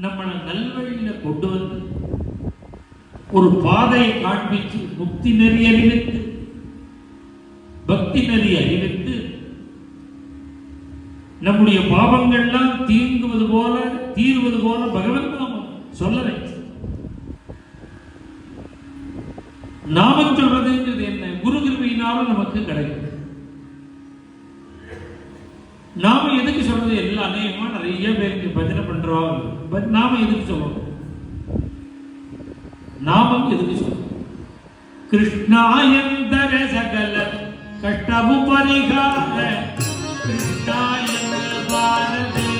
நம்மளை நல்வழியில கொண்டு வந்து ஒரு பாதையை காண்பித்து முக்தி நெறி அறிவித்து பக்தி நெறி அறிவித்து நம்முடைய பாவங்கள்லாம் தீங்குவது போல தீர்வது போல பகவன் நாமம் சொல்ல வைச்சு நாமம் சொல்றதுங்கிறது என்ன? குரு கிருபையினாலும் நமக்கு கிடைக்கும். நாம எதுக்கு சொல்றது? எல்லா அநேகமா நிறைய பேருக்கு பஜனை பண்றோம். பட் நாம எதுக்கு சொல்லணும் நாமம் எதுக்கு சொல்லணும் கிருஷ்ணாயந்தர சகல கஷ்டமும் பரிகார. கிருஷ்ணாயந்த பாரதே.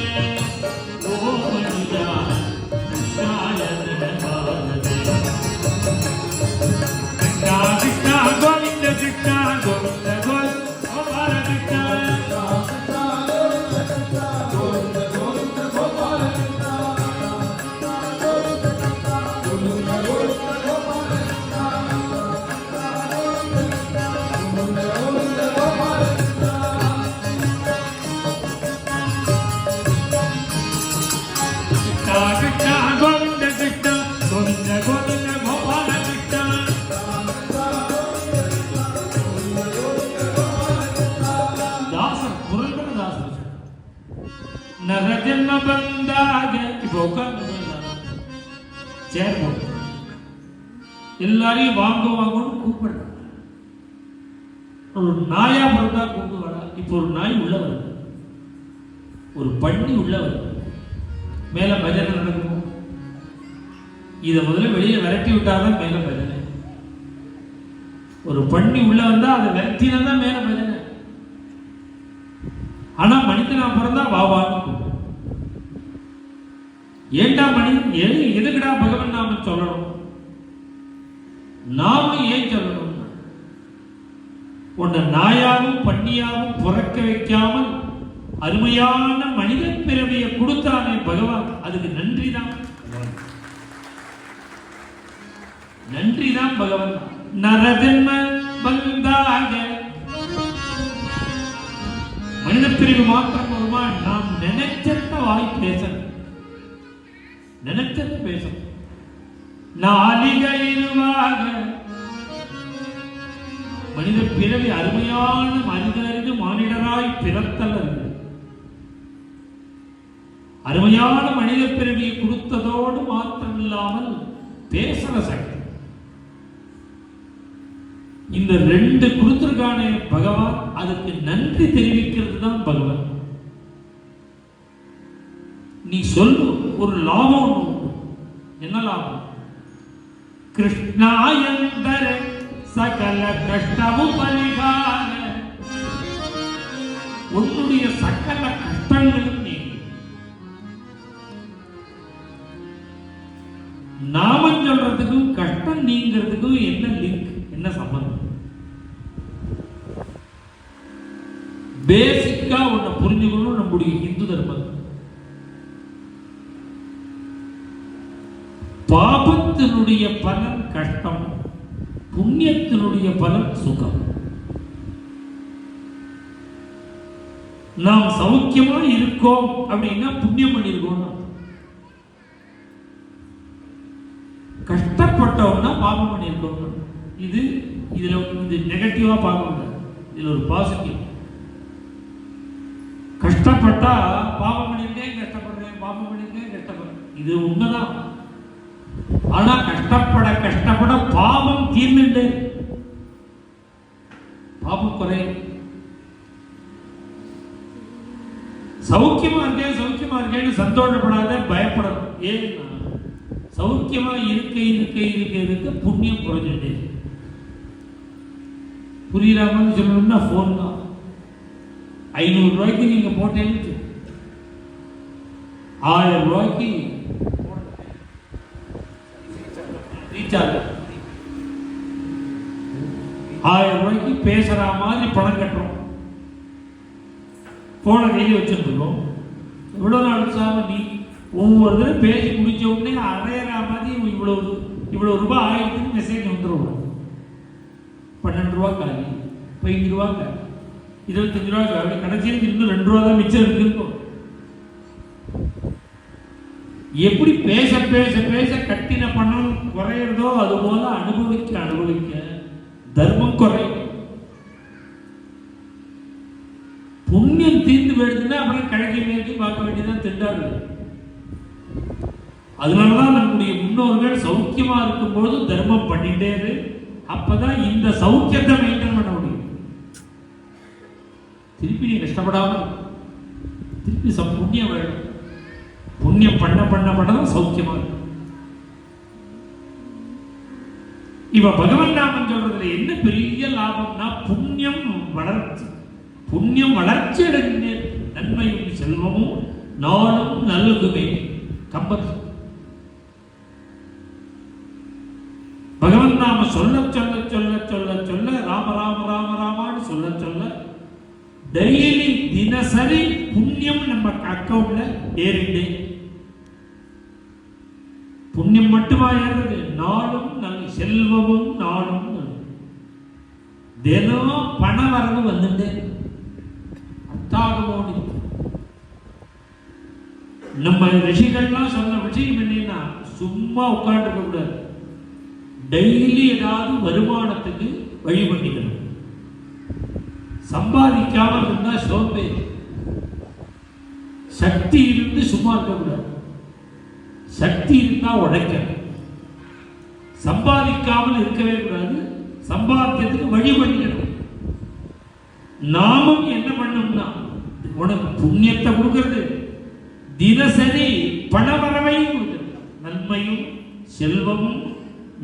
ஜென்ம பந்தாக இப்போ உட்கார்ந்து சேர் போட்டு. எல்லாரையும் வாங்க வாங்கன்னு கூப்பிடுறாங்க. ஒரு நாயா பிறந்தா கொண்டு வரா இப்போ ஒரு நாய் உள்ள வருது. ஒரு பண்ணி உள்ள வருது. மேல பஜனை நடக்கும்? இதை முதல்ல வெளியே விரட்டி விட்டாதான் மேல பஜனை ஒரு பண்ணி உள்ள வந்தா அதை விரட்டினா தான் மேல பஜனை ஆனா மனிதனா பிறந்தா வாவான்னு ஏண்டா மணி? மனி எதுக்குடா பகவன் நாம சொல்லணும்? நாம ஏன் சொல்லணும்? உன்னை நாயாவும் பண்ணியாவும் பிறக்க வைக்காமல் அருமையான மனித பிறவியை கொடுத்தானே பகவான். அதுக்கு நன்றி தான் நன்றி தான் பகவான். நரஜன்ம பந்தாக மனித பிரிவு மாத்திரம் வருமா நாம் நினைச்ச வாய் பேசணும். நினைச்சத பேசும். நாளிகையிலுவாக மனித பிறவி அருமையான மனிதருக்கு மானிடராய் பிறத்தல் அல்ல அருமையான மனித பிறவியை கொடுத்ததோடு மாத்திரமில்லாமல் பேசுற சக்தி. இந்த ரெண்டு கொடுத்திருக்கானே பகவான் அதுக்கு நன்றி தெரிவிக்கிறது தான் பகவான். நீ சொல்லு ஒரு லாபம் உண்டு. என்ன லாபம்? கிருஷ்ணாயந்தர சகல கஷ்டமும் பரிகார உன்னுடைய சகல கஷ்டங்களும் நீ. நாமம் சொல்றதுக்கும் கஷ்டம் நீங்கிறதுக்கும் என்ன லிங்க் என்ன சம்பந்தம்? பேசிக்கா உன்னை புரிஞ்சுக்கணும் நம்முடைய இந்து தர்மம். பாவத்தினுடைய பலன் கஷ்டம் புண்ணியத்தினுடைய பலன் சுகம். நாம் சௌக்கியமா இருக்கோம் அப்படின்னா புண்ணியம் பண்ணியிருக்கோம் கஷ்டப்பட்டோம்னா பாபம் பண்ணியிருக்கோம் இது இதுல இது நெகட்டிவா பார்க்க முடியாது இதுல ஒரு பாசிட்டிவ் கஷ்டப்பட்டா பாபம் பண்ணியிருக்கேன் கஷ்டப்படுறேன் பாபம் பண்ணியிருக்கேன் கஷ்டப்படுறேன். இது உண்மைதான். ஆனா கஷ்டப்பட கஷ்டப்பட பாவம் தீர்ந்துட்டு பாவம் குறை. சௌக்கியமா இருக்கேன் சௌக்கியமா இருக்கேன்னு சந்தோஷப்படாத பயப்படணும் ஏன் சௌக்கியமா இருக்க இருக்க இருக்க இருக்க புண்ணியம் குறைஞ்சிட்டே. இருக்கு. சொல்லணும்னா ஃபோன் தான். ஐநூறு ரூபாய்க்கு நீங்க போட்டேன்னு ஆயிரம் ரூபாய்க்கு ரீசார்ஜ் ஆயிரம் ரூபாய்க்கு பேசுற மாதிரி பணம் கட்டுறோம். போன கையில் வச்சிருந்துருக்கோம். இவ்வளவு நாள் சாமி நீ ஒவ்வொரு தடவை பேசி முடிச்ச உடனே அடையிற மாதிரி இவ்வளவு இவ்வளவு ரூபாய் ஆயிரத்துக்கு மெசேஜ் வந்துடும் பன்னெண்டு ரூபா காலி பதினஞ்சு ரூபா காலி இருபத்தஞ்சு ரூபா காலி. கடைசியில் இன்னும் ரெண்டு ரூபா தான் மிச்சம் இருக்குன்னு எப்படி பேச பேச பேச கட்டின பணம் குறையிறதோ அது போல அனுபவிக்க அனுபவிக்க தர்மம் குறையும் புண்ணியம் தீர்ந்து போயிடுதுன்னா அப்புறம் கிழக்கி மேற்கி பார்க்க வேண்டியதான் திண்டாடுது. அதனாலதான் நம்முடைய முன்னோர்கள் சௌக்கியமா இருக்கும்போது தர்மம் பண்ணிட்டே அப்பதான் இந்த சௌக்கியத்தை மெயின்டைன் பண்ண முடியும். திருப்பி நீ கஷ்டப்படாம திருப்பி புண்ணியம் வேணும். புண்ணியம் பண்ண பண்ண பண்ண தான் சௌக்கியமா இருக்கும் இவ பகவன் நாமம் சொல்றதுல என்ன பெரிய லாபம்னா புண்ணியம் வளர்ச்சி. புண்ணியம் வளர்ச்சி அடைந்த நன்மையும் செல்வமும் நாளும் நல்குமே கம்பத். பகவன் நாம சொல்ல சொல்ல சொல்ல சொல்ல சொல்ல ராம ராம ராம ராமான்னு சொல்ல சொல்ல டெய்லி தினசரி புண்ணியம் நம்ம அக்கௌண்ட்ல ஏறிண்டே புண்ணியம் மட்டுமா ஏறுறது? நாளும் நல்ல செல்வமும் நாளும் தினம் பண வரவு வந்துட்டே இருக்கு. நம்ம ரிஷிகள்லாம் சொன்ன விஷயம் என்னன்னா சும்மா உட்காந்துருக்க கூடாது. டெய்லி ஏதாவது வருமானத்துக்கு வழி பண்ணிக்கணும். சம்பாதிக்காம இருந்தா சோம்பே. சக்தி இருந்து சும்மா இருக்கக்கூடாது சக்தி இருந்தா உழைக்கணும். சம்பாதிக்காமல் இருக்கவே கூடாது சம்பாத்தியத்துக்கு வழி பண்ணிக்கணும் நாமும் என்ன பண்ணோம்னா உனக்கு புண்ணியத்தை கொடுக்கறது. தினசரி பணவரவையும் கொடுக்கிறது. நன்மையும் செல்வமும்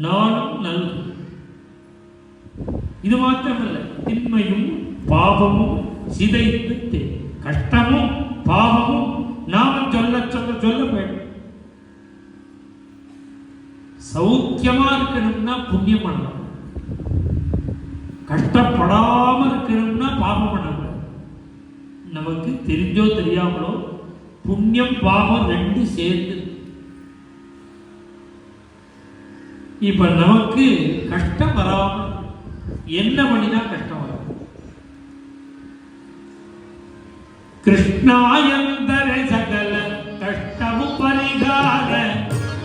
நானும் நல்கும். இது மாத்திரமல்ல திண்மையும் பாவமும் சிதைத்து கஷ்டமும் பாவமும் நாம சொல்ல சொல்ல சொல்ல வேண்டும் சௌக்கியமா இருக்கணும்னா புண்ணியம் பண்ணணும் கஷ்டப்படாம இருக்கணும்னா பாபம் பண்ணக்கூடாது நமக்கு தெரிஞ்சோ தெரியாமலோ புண்ணியம் பாவம் ரெண்டு சேர்ந்து. இப்ப நமக்கு கஷ்டம் வராம என்ன பண்ணினா கஷ்டம் வரும்? கிருஷ்ணாயந்தர சகல கஷ்டமும் பரிகார.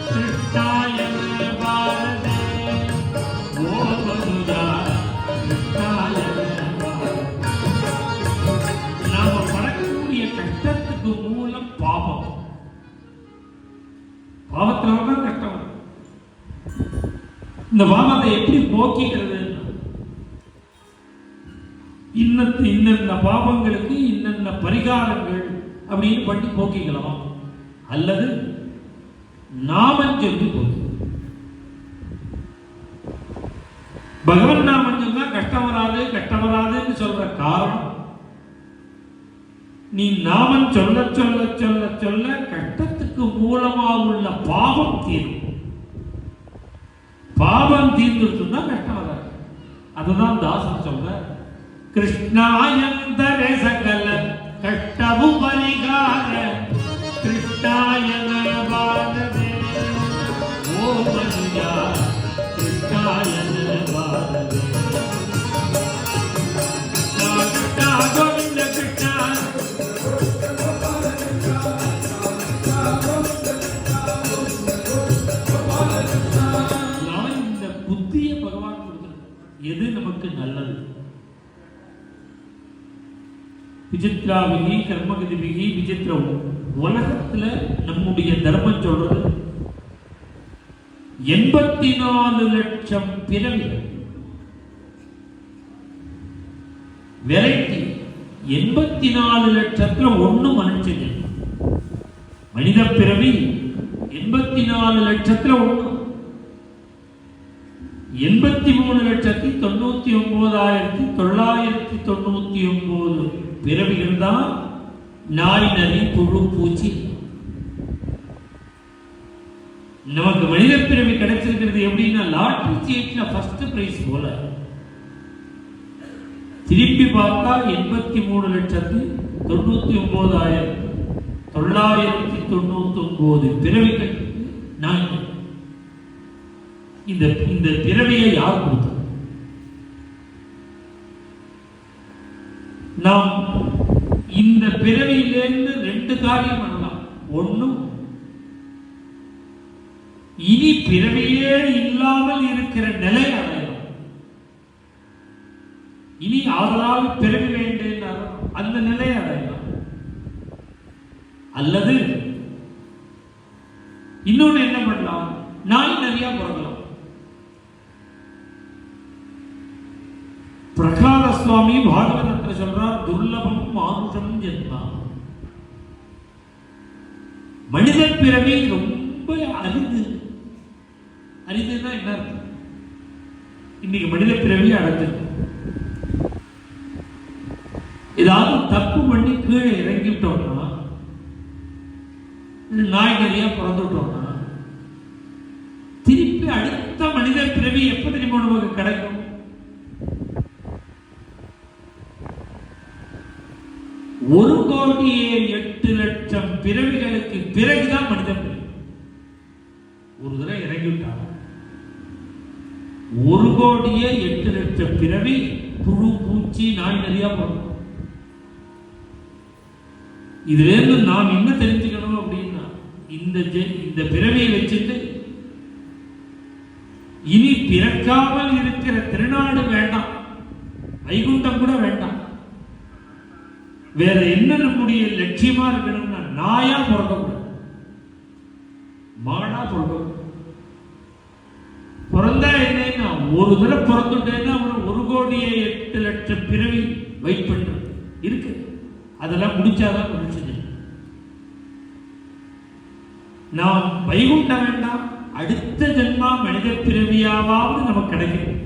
கிருஷ்ணாயந்த பாவத்தினால தான் கஷ்டம் இந்த பாவத்தை எப்படி போக்கிக்கிறது? இன்னத்து இன்னென்ன பாவங்களுக்கு இன்னென்ன பரிகாரங்கள் அப்படின்னு பண்ணி போக்கிக்கலாம். அல்லது நாமம் சொல்லி போக்கி. பகவன் நாமம் சொன்னா கஷ்டம் வராது கஷ்டம் வராதுன்னு சொல்ற காரணம் நீ நாமம் சொல்ல சொல்ல சொல்ல சொல்ல அதற்கு மூலமாக உள்ள பாவம் தீரும். பாவம் தீர்ந்துட்டுன்னா கஷ்டம் வராது. அதுதான் தாசன் சொல்ற கிருஷ்ணாயந்தர சகல கஷ்டவு பரிகார நல்லது. விசித்ரா விகி கர்மகதி விகி உலகத்துல நம்முடைய தர்மம் சொல்றது எண்பத்தி நாலு லட்சம் பிறவிகள் வெரைட்டி. எண்பத்தி நாலு லட்சத்துல ஒண்ணு மனுஷன். மனித பிறவி எண்பத்தி நாலு லட்சத்துல ஒண்ணு. எண்பத்தி மூணு லட்சத்தி தொண்ணூத்தி ஒன்பதாயிரத்தி தொள்ளாயிரத்தி தொண்ணூத்தி ஒன்பது பிறவிகள் தான் நாய் நரி புழு பூச்சி. நமக்கு மனித பிறவி கிடைச்சிருக்கிறது எப்படின்னா லாட்டரி சீட்ல ஃபர்ஸ்ட் பிரைஸ் போல. திருப்பி பார்த்தா எண்பத்தி மூணு லட்சத்தி தொண்ணூத்தி ஒன்பதாயிரத்தி தொள்ளாயிரத்தி தொண்ணூத்தி ஒன்பது பிறவிகள் நாய். இந்த இந்த பிறவியை யார் கொடுத்தது? நாம் இந்த பிறவியிலிருந்து ரெண்டு காரியம் பண்ணலாம். ஒண்ணும் இனி பிறவியே இல்லாமல் இருக்கிற நிலை அடையணும். இனி ஆதலால் பிறவி வேண்டும் அந்த நிலை அடையலாம் அல்லது இன்னொன்னு என்ன பண்ணலாம்? நாய் நிறைய பிறக்கலாம் பாகவதத்தில் சொல்றார் துர்லபம் மானுஷம் என்றார் மனித பிறவி ரொம்ப அரிது. அரிதுன்னா என்ன அர்த்தம்? இன்னைக்கு மனித பிறவி அடைஞ்சிருக்கு ஏதாவது தப்பு பண்ணி கீழே இறங்கிட்டோம்னா இது நாய் நிறைய பிறந்துட்டோம்னா திருப்பி அடுத்த மனித பிறவி எப்ப தெரியுமா நமக்கு கிடைக்கும் ஒரு கோடியே எட்டு லட்சம் பிறவிகளுக்கு பிறகுதான் மனித பிறவி ஒரு தடவை இறங்கிவிட்டாங்க ஒரு கோடியே எட்டு லட்சம் பிறவி புழு பூச்சி நாய் நிறைய போடும். இதுலேருந்து நாம் என்ன தெரிஞ்சுக்கணும் அப்படின்னா இந்த இந்த பிறவியை வச்சுட்டு இனி பிறக்காமல் இருக்கிற திருநாடு வேண்டாம். வைகுண்டம் கூட வேண்டாம். வேற என்ன நம்முடைய லட்சியமா இருக்கணும்னா நாயா பிறக்கக்கூடாது மாடா பிறக்கக்கூடாது பிறந்தா என்னன்னா ஒரு தடவை பிறந்துட்டேன்னா ஒரு கோடியே எட்டு லட்சம் பிறவி வெயிட் இருக்கு. அதெல்லாம் முடிச்சாதான் முடிச்சது நாம் வைகுண்ட வேண்டாம் அடுத்த ஜென்மா மனித பிறவியாவது நமக்கு கிடைக்கும்.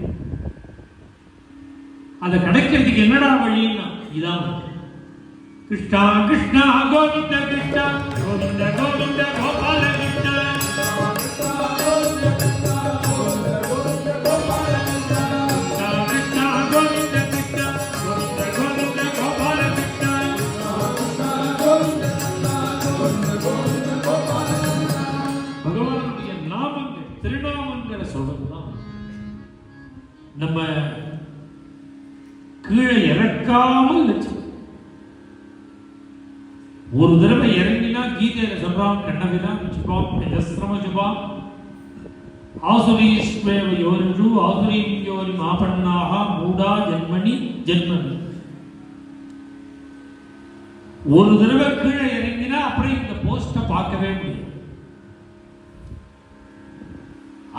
அதை கிடைக்கிறதுக்கு என்னடா வழின்னா இதான். கிருஷ்ணா கிருஷ்ணா கோவிந்த கிருஷ்ணா கோவிந்த கோவிந்த கோபால கிருஷ்ணா திருநாமங்களை சொல்றதுதான் நம்ம கீழே இறக்காமல் வச்சு ஒரு தடவை இறங்கினா கீதையில சொல்றான் கண்ணவிதான் சுபாம் யஜஸ்ரம சுபாம் ஆசுரீஸ்வேவ யோரிஷு ஆசுரீம் யோரி மாபன்னாக மூடா ஜென்மணி ஜென்மணி. ஒரு தடவை கீழே இறங்கினா அப்புறம் இந்த போஸ்டை பார்க்கவே முடியும்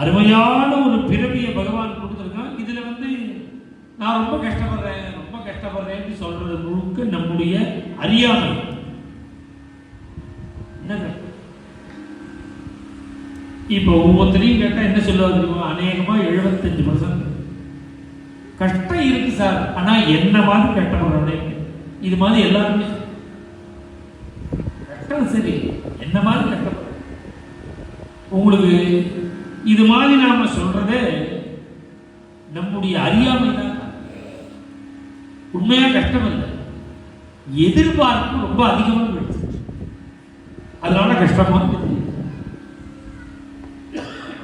அருமையான ஒரு பிறவியை பகவான் கொடுத்துருக்கான் இதில் வந்து நான் ரொம்ப கஷ்டப்படுறேன் ரொம்ப கஷ்டப்படுறேன்னு சொல்றது முழுக்க நம்முடைய அறியாமை. என்னங்க இப்போ ஒவ்வொருத்தரையும் கேட்டா என்ன சொல்லுவாங்க தெரியுமா? அநேகமா எழுபத்தஞ்சு பர்சன்ட் கஷ்டம் இருக்கு சார். ஆனா என்ன மாதிரி கஷ்டப்படுறேன் இது மாதிரி எல்லாருமே. கஷ்டம் சரி. என்ன மாதிரி கஷ்டப்படுறேன் உங்களுக்கு இது மாதிரி நாம சொல்றது நம்முடைய அறியாமை தான். உண்மையா கஷ்டம் இல்லை எதிர்பார்ப்பு ரொம்ப அதிகமாக போயிடுச்சு. அதனால கஷ்டமா